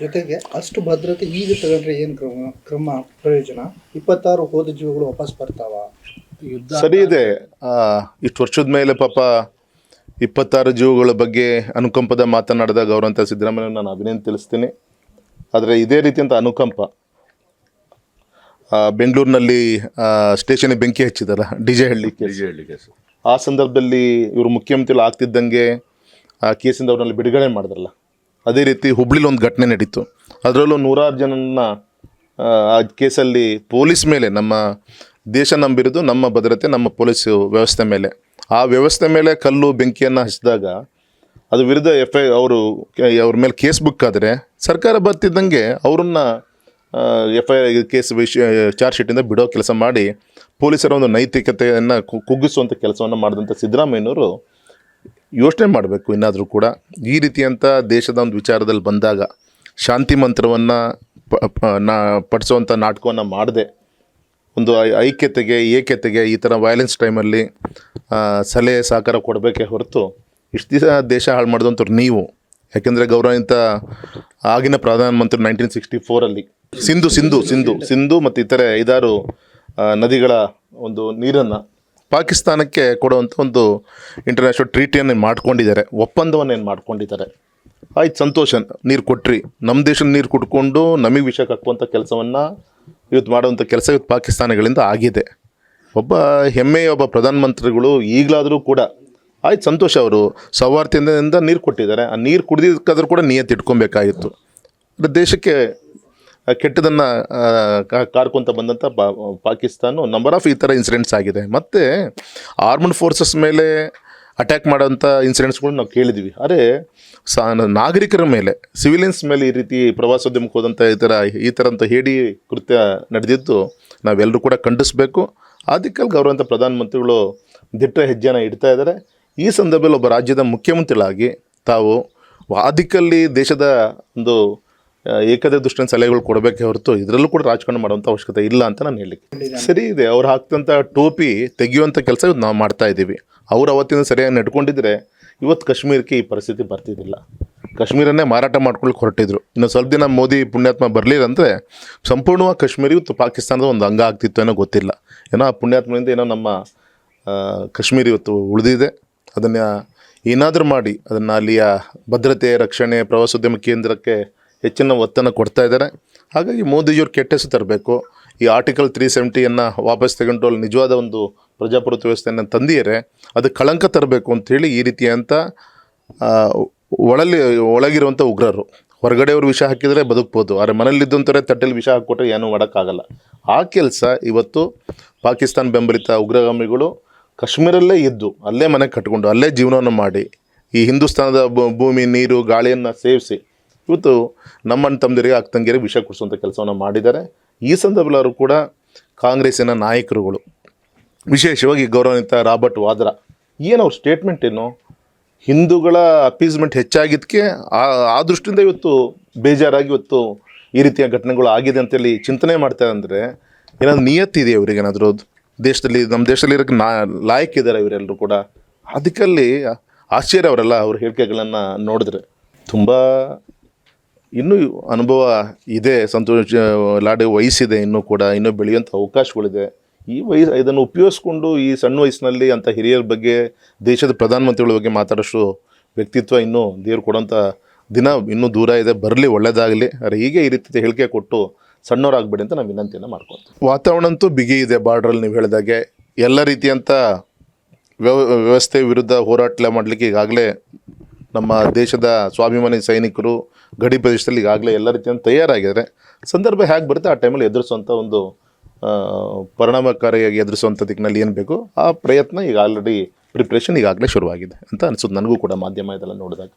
ಜೊತೆಗೆ ಅಷ್ಟು ಭದ್ರತೆ ಈಗ ತಗೊಂಡ್ರೆ ಏನು ಕ್ರಮ ಕ್ರಮ ಪ್ರಯೋಜನ? ಇಪ್ಪತ್ತಾರು ಹೋದ ಜೀವಗಳು ವಾಪಸ್ ಬರ್ತಾವ? ಸರಿ ಇದೆ. ಆ, ಇಷ್ಟು ವರ್ಷದ ಮೇಲೆ ಪಾಪ ಇಪ್ಪತ್ತಾರು ಜೀವಗಳ ಬಗ್ಗೆ ಅನುಕಂಪದ ಮಾತನಾಡಿದ ಗೌರವಂತ ಸಿದ್ದರಾಮಯ್ಯ ನಾನು ಅಭಿನಂದನೆ ತಿಳಿಸ್ತೀನಿ. ಆದರೆ ಇದೇ ರೀತಿಯಂತ ಅನುಕಂಪ. ಆ, ಬೆಂಗಳೂರಿನಲ್ಲಿ ಸ್ಟೇಷನ್ಗೆ ಬೆಂಕಿ ಹಚ್ಚಿದಾರ ಡಿ ಜೆ ಹಳ್ಳಿ ಕೇಸ್. ಆ ಸಂದರ್ಭದಲ್ಲಿ ಇವರು ಮುಖ್ಯಮಂತ್ರಿಗಳು ಆಗ್ತಿದ್ದಂಗೆ ಆ ಕೇಸಿಂದ ಅವ್ರನ್ನಲ್ಲಿ ಬಿಡುಗಡೆ ಮಾಡಿದ್ರಲ್ಲ. ಅದೇ ರೀತಿ ಹುಬ್ಳಿಲಿ ಒಂದು ಘಟನೆ ನಡೀತು. ಅದರಲ್ಲೂ ನೂರಾರು ಜನನ ಆ, ಕೇಸಲ್ಲಿ ಪೊಲೀಸ್ ಮೇಲೆ ನಮ್ಮ ದೇಶ ನಂಬಿರೋದು ನಮ್ಮ ಭದ್ರತೆ ನಮ್ಮ ಪೊಲೀಸ್ ವ್ಯವಸ್ಥೆ ಮೇಲೆ. ಆ ವ್ಯವಸ್ಥೆ ಮೇಲೆ ಕಲ್ಲು ಬೆಂಕಿಯನ್ನು ಹಚ್ಚಿದಾಗ ಅದು ವಿರುದ್ಧ ಎಫ್ ಐ ಅವರು ಅವ್ರ ಮೇಲೆ ಕೇಸ್ ಬುಕ್ ಆದರೆ ಸರ್ಕಾರ ಬರ್ತಿದ್ದಂಗೆ ಅವ್ರನ್ನ ಎಫ್ ಐ ಕೇಸ್ ವಿಷಯ ಚಾರ್ಜ್ ಶೀಟಿಂದ ಬಿಡೋ ಕೆಲಸ ಮಾಡಿ ಪೊಲೀಸರ ಒಂದು ನೈತಿಕತೆಯನ್ನು ಕುಗ್ಗಿಸುವಂಥ ಕೆಲಸವನ್ನು ಮಾಡಿದಂಥ ಸಿದ್ದರಾಮಯ್ಯನವರು ಯೋಚನೆ ಮಾಡಬೇಕು ಇನ್ನಾದರೂ ಕೂಡ. ಈ ರೀತಿಯಂಥ ದೇಶದ ಒಂದು ವಿಚಾರದಲ್ಲಿ ಬಂದಾಗ ಶಾಂತಿ ಮಂತ್ರವನ್ನು ಪ ನಾ ಪಡಿಸುವಂಥ ನಾಟಕವನ್ನು ಮಾಡದೆ. ಒಂದು ಐಕ್ಯತೆಗೆ ಏಕತೆಗೆ ಈ ಥರ ವಯಲೆನ್ಸ್ ಟೈಮಲ್ಲಿ ಸಲಹೆ, ಸಹಕಾರ ಕೊಡಬೇಕೇ ಹೊರತು ಇಷ್ಟು ದಿವಸ ದೇಶ ಹಾಳು ಮಾಡಿದಂಥವ್ರು ನೀವು. ಯಾಕೆಂದರೆ ಗೌರವಂತ ಆಗಿನ ಪ್ರಧಾನಮಂತ್ರಿ ನೈನ್ಟೀನ್ ಸಿಕ್ಸ್ಟಿ ಫೋರಲ್ಲಿ ಸಿಂಧು ಸಿಂಧು ಸಿಂಧು ಸಿಂಧು ಮತ್ತು ಇತರೆ ಐದಾರು ನದಿಗಳ ಒಂದು ನೀರನ್ನು ಪಾಕಿಸ್ತಾನಕ್ಕೆ ಕೊಡುವಂಥ ಒಂದು ಇಂಟರ್ನ್ಯಾಷನಲ್ ಟ್ರೀಟಿಯನ್ನು ಮಾಡ್ಕೊಂಡಿದ್ದಾರೆ. ಒಪ್ಪಂದವನ್ನು ಏನು ಮಾಡ್ಕೊಂಡಿದ್ದಾರೆ? ಆಯ್ತು, ಸಂತೋಷ ನೀರು ಕೊಟ್ರಿ. ನಮ್ಮ ದೇಶದ ನೀರು ಕುಟ್ಕೊಂಡು ನಮಗೆ ವಿಷಯಕ್ಕೆ ಹಾಕುವಂಥ ಕೆಲಸವನ್ನು ಇವತ್ತು ಮಾಡುವಂಥ ಕೆಲಸ ಇವತ್ತು ಪಾಕಿಸ್ತಾನಗಳಿಂದ ಆಗಿದೆ. ಒಬ್ಬ ಹೆಮ್ಮೆಯ ಒಬ್ಬ ಪ್ರಧಾನಮಂತ್ರಿಗಳು ಈಗಲಾದರೂ ಕೂಡ ಆಯ್ತು, ಸಂತೋಷ ಅವರು ಸೌಹಾರ್ದಿಂದ ನೀರು ಕೊಟ್ಟಿದ್ದಾರೆ. ಆ ನೀರು ಕುಡಿದಿದ್ದಕ್ಕಾದ್ರೂ ಕೂಡ ನಿಯತ್ತಿಟ್ಕೊಬೇಕಾಗಿತ್ತು. ದೇಶಕ್ಕೆ ಕೆಟ್ಟದನ್ನು ಕಾರ್ಕೊಂತ ಬಂದಂಥ ಬಾ, ಪಾಕಿಸ್ತಾನ ನಂಬರ್ ಆಫ್ ಈ ಥರ ಇನ್ಸಿಡೆಂಟ್ಸ್ ಆಗಿದೆ. ಮತ್ತು ಆರ್ಮಡ್ ಫೋರ್ಸಸ್ ಮೇಲೆ ಅಟ್ಯಾಕ್ ಮಾಡೋಂಥ ಇನ್ಸಿಡೆಂಟ್ಸ್ಗಳು ನಾವು ಕೇಳಿದ್ವಿ. ಅರೆ, ಸಾ, ನಾಗರಿಕರ ಮೇಲೆ ಸಿವಿಲಿಯನ್ಸ್ ಮೇಲೆ ಈ ರೀತಿ ಪ್ರವಾಸೋದ್ಯಮಕ್ಕೆ ಹೋದಂಥ ಈ ಥರ ಈ ಥರಂಥ ಹೇಡಿ ಕೃತ್ಯ ನಡೆದಿದ್ದು ನಾವೆಲ್ಲರೂ ಕೂಡ ಖಂಡಿಸಬೇಕು. ಅದಕ್ಕಲ್ಲಿ ಗೌರವಂತ ಪ್ರಧಾನಮಂತ್ರಿಗಳು ದಿಟ್ಟ ಹೆಜ್ಜೆನ ಇಡ್ತಾ ಇದ್ದಾರೆ ಈ ಸಂದರ್ಭದಲ್ಲಿ ಒಬ್ಬ ರಾಜ್ಯದ ಮುಖ್ಯಮಂತ್ರಿಗಳಾಗಿ ತಾವು ಅದಕ್ಕಲ್ಲಿ ದೇಶದ ಒಂದು ಏಕದೇ ದೃಷ್ಟಿಯಿಂದ ಸಲಹೆಗಳು ಕೊಡಬೇಕೇ ಹೊರತು ಇದರಲ್ಲೂ ಕೂಡ ರಾಜಕಾರಣ ಮಾಡುವಂಥ ಅವಶ್ಯಕತೆ ಇಲ್ಲ ಅಂತ ನಾನು ಹೇಳಲಿಕ್ಕೆ ಸರಿ ಇದೆ, ಅವ್ರು ಹಾಕ್ತಂಥ ಟೋಪಿ ತೆಗೆಯುವಂಥ ಕೆಲಸ ಇವತ್ತು ನಾವು ಮಾಡ್ತಾ ಇದ್ದೀವಿ. ಅವ್ರು ಅವತ್ತಿಂದ ಸರಿಯಾಗಿ ನಡ್ಕೊಂಡಿದ್ರೆ ಇವತ್ತು ಕಾಶ್ಮೀರಕ್ಕೆ ಈ ಪರಿಸ್ಥಿತಿ ಬರ್ತಿದ್ದಿಲ್ಲ. ಕಾಶ್ಮೀರನ್ನೇ ಮಾರಾಟ ಮಾಡ್ಕೊಳ್ಳಿ ಹೊರಟಿದ್ರು. ಇನ್ನು ಸ್ವಲ್ಪ ದಿನ ಮೋದಿ ಪುಣ್ಯಾತ್ಮ ಬರಲಿರಂದರೆ ಸಂಪೂರ್ಣವಾಗಿ ಕಾಶ್ಮೀರ ಇವತ್ತು ಪಾಕಿಸ್ತಾನದ ಒಂದು ಅಂಗ ಆಗ್ತಿತ್ತು ಏನೋ ಗೊತ್ತಿಲ್ಲ. ಏನೋ ಆ ಪುಣ್ಯಾತ್ಮದಿಂದ ಏನೋ ನಮ್ಮ ಕಾಶ್ಮೀರ ಇವತ್ತು ಉಳಿದಿದೆ. ಅದನ್ನು ಏನಾದರೂ ಮಾಡಿ, ಅದನ್ನು ಅಲ್ಲಿಯ ಭದ್ರತೆ, ರಕ್ಷಣೆ, ಪ್ರವಾಸೋದ್ಯಮ ಕೇಂದ್ರಕ್ಕೆ ಹೆಚ್ಚಿನ ಒತ್ತನ್ನು ಕೊಡ್ತಾ ಇದ್ದಾರೆ. ಹಾಗಾಗಿ ಮೋದಿಜಿಯವ್ರು ಕೆಟ್ಟ ಹೆಸರು ತರಬೇಕು. ಈ ಆರ್ಟಿಕಲ್ ತ್ರೀ ಸೆವೆಂಟಿಯನ್ನು ವಾಪಸ್ ತಗೊಂಡು ಅಲ್ಲಿ ನಿಜವಾದ ಒಂದು ಪ್ರಜಾಪ್ರಭುತ್ವ ವ್ಯವಸ್ಥೆಯನ್ನು ತಂದಿಯರೆ ಅದು ಕಳಂಕ ತರಬೇಕು ಅಂಥೇಳಿ ಈ ರೀತಿಯಂಥ ಒಳಲಿ ಒಳಗಿರುವಂಥ ಉಗ್ರರು. ಹೊರಗಡೆಯವರು ವಿಷ ಹಾಕಿದರೆ ಬದುಕ್ಬೋದು. ಆದರೆ ಮನೇಲಿದ್ದಂಥವ್ರೆ ತಟ್ಟೆಲಿ ವಿಷ ಹಾಕ್ಕೊಟ್ರೆ ಏನೂ ಮಾಡೋಕ್ಕಾಗಲ್ಲ. ಆ ಕೆಲಸ ಇವತ್ತು ಪಾಕಿಸ್ತಾನ ಬೆಂಬಲಿತ ಉಗ್ರಗಾಮಿಗಳು ಕಾಶ್ಮೀರಲ್ಲೇ ಇದ್ದು, ಅಲ್ಲೇ ಮನೆ ಕಟ್ಕೊಂಡು, ಅಲ್ಲೇ ಜೀವನವನ್ನು ಮಾಡಿ, ಈ ಹಿಂದೂಸ್ತಾನದ ಭೂಮಿ, ನೀರು, ಗಾಳಿಯನ್ನು ಸೇವಿಸಿ ಇವತ್ತು ನಮ್ಮಣ್ಣ ತಮ್ಮದಿರಿಗೆ ಅಕ್ಕಂಗಿರಿಗೆ ವಿಷ ಕುಡಿಸುವಂಥ ಕೆಲಸವನ್ನು ಮಾಡಿದ್ದಾರೆ. ಈ ಸಂದರ್ಭದಲ್ಲಿ ಕೂಡ ಕಾಂಗ್ರೆಸ್ಸಿನ ನಾಯಕರುಗಳು, ವಿಶೇಷವಾಗಿ ಗೌರವಾನ್ವಿತ ರಾಬರ್ಟ್ ವಾದ್ರಾ, ಏನು ಅವ್ರ ಸ್ಟೇಟ್ಮೆಂಟ್ ಏನು? ಹಿಂದೂಗಳ ಅಪೀಸ್ಮೆಂಟ್ ಹೆಚ್ಚಾಗಿದ್ದಕ್ಕೆ ಆ ಆ ದೃಷ್ಟಿಯಿಂದ ಇವತ್ತು ಬೇಜಾರಾಗಿ ಇವತ್ತು ಈ ರೀತಿಯ ಘಟನೆಗಳು ಆಗಿದೆ ಅಂತೇಳಿ ಚಿಂತನೆ ಮಾಡ್ತಾರೆ ಅಂದರೆ ಏನಾದ್ರು ನಿಯತ್ತಿದೆ ಅವರಿಗೆ ಏನಾದರೂ? ದೇಶದಲ್ಲಿ, ನಮ್ಮ ದೇಶದಲ್ಲಿ ಇರೋಕ್ಕೆ ನಾ, ಲಾಯಕ್ ಇದ್ದಾರೆ ಇವರೆಲ್ಲರೂ ಕೂಡ. ಅದಕ್ಕಲ್ಲಿ ಆಶ್ಚರ್ಯ ಅವರೆಲ್ಲ ಅವ್ರ ಹೇಳಿಕೆಗಳನ್ನು ನೋಡಿದ್ರೆ. ತುಂಬ ಇನ್ನೂ ಅನುಭವ ಇದೆ, ಸಂತೋಷ ಲಾಡಿ ವಯಸ್ಸಿದೆ ಇನ್ನೂ ಕೂಡ, ಇನ್ನೂ ಬೆಳೆಯುವಂಥ ಅವಕಾಶಗಳಿದೆ. ಈ ವಯಸ್ಸು, ಇದನ್ನು ಉಪಯೋಗಿಸ್ಕೊಂಡು ಈ ಸಣ್ಣ ವಯಸ್ಸಿನಲ್ಲಿ ಅಂಥ ಹಿರಿಯರ ಬಗ್ಗೆ, ದೇಶದ ಪ್ರಧಾನಮಂತ್ರಿಗಳ ಬಗ್ಗೆ ಮಾತಾಡೋಷ್ಟು ವ್ಯಕ್ತಿತ್ವ ಇನ್ನೂ ದೇವ್ರು ಕೊಡೋಂಥ ದಿನ ಇನ್ನೂ ದೂರ ಇದೆ, ಬರಲಿ ಒಳ್ಳೆಯದಾಗಲಿ ಅರೆ ಹೀಗೆ ಈ ರೀತಿ ಹೇಳಿಕೆ ಕೊಟ್ಟು ಸಣ್ಣವರಾಗಬೇಡಿ ಅಂತ ನಾವು ವಿನಂತಿಯನ್ನು ಮಾಡ್ಕೊತೀವಿ ವಾತಾವರಣ ಅಂತೂ ಬಿಗಿ ಇದೆ ಬಾರ್ಡ್ರಲ್ಲಿ ನೀವು ಹೇಳಿದಾಗೆ. ಎಲ್ಲ ರೀತಿಯಂಥ ವ್ಯವ ವ್ಯವಸ್ಥೆ ವಿರುದ್ಧ ಹೋರಾಟ ಮಾಡಲಿಕ್ಕೆ ಈಗಾಗಲೇ ನಮ್ಮ ದೇಶದ ಸ್ವಾಭಿಮಾನಿ ಸೈನಿಕರು ಗಡಿ ಪ್ರದೇಶದಲ್ಲಿ ಈಗಾಗಲೇ ಎಲ್ಲ ರೀತಿಯಿಂದ ತಯಾರಾಗಿದ್ದಾರೆ. ಸಂದರ್ಭ ಹೇಗೆ ಬರುತ್ತೆ? ಆ ಟೈಮಲ್ಲಿ ಎದುರಿಸುವಂಥ ಒಂದು ಪರಿಣಾಮಕಾರಿಯಾಗಿ ಎದುರಿಸುವಂಥ ದಿಕ್ಕಿನಲ್ಲಿ ಏನು ಬೇಕು? ಆ ಪ್ರಯತ್ನ ಈಗ ಆಲ್ರೆಡಿ ಪ್ರಿಪ್ರೇಷನ್ ಈಗಾಗಲೇ ಶುರುವಾಗಿದೆ ಅಂತ ಅನಿಸೋದು ನನಗೂ ಕೂಡ ಮಾಧ್ಯಮ ಇದೆಲ್ಲ ನೋಡಿದಾಗ.